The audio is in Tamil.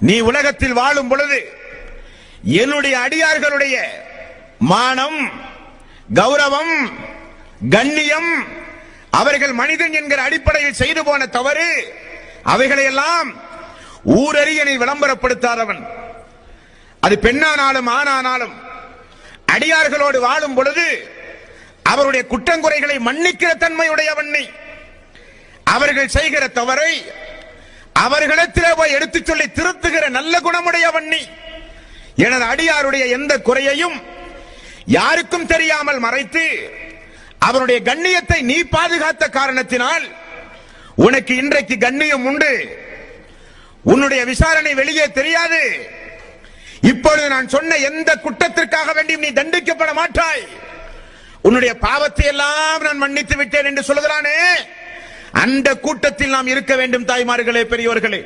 நீ உலகத்தில் வாழும் பொழுது என்னுடைய அடியார்களுடைய மானம் கௌரவம் கண்ணியம் அவர்கள் மனிதன் என்கிற அடிப்படையில் செய்து போன தவறு அவைகளையெல்லாம் ஊரறியனை விளம்பரப்படுத்தாதவன். அது பெண்ணானாலும் ஆணானாலும் அடியார்களோடு வாழும் பொழுது அவருடைய குற்றங்குறைகளை மன்னிக்கிற தன்மையுடையவன் அவர்கள் செய்கிற தவறை அவர்களிடத்திலே போய் எடுத்துச் சொல்லி திருத்துகிற நல்ல குணமுடையவன் நீ. எனது அடியாருடைய எந்த குறையையும் யாருக்கும் தெரியாமல் மறைத்து அவருடைய கண்ணியத்தை நீ பாதுகாத்த காரணத்தினால் உனக்கு இன்றைக்கு கண்ணியம் உண்டு. உன்னுடைய விசாரணை வெளியே தெரியாது. இப்பொழுது நான் சொன்ன எந்த குற்றத்திற்காக வேண்டியும் நீ தண்டிக்கப்பட மாட்டாய். உன்னுடைய பாவத்தை எல்லாம் நான் மன்னித்து விட்டேன் என்று சொல்கிறானே அந்த கூட்டத்தில் நாம் இருக்க வேண்டும் தாய்மார்களே பெரியவர்களே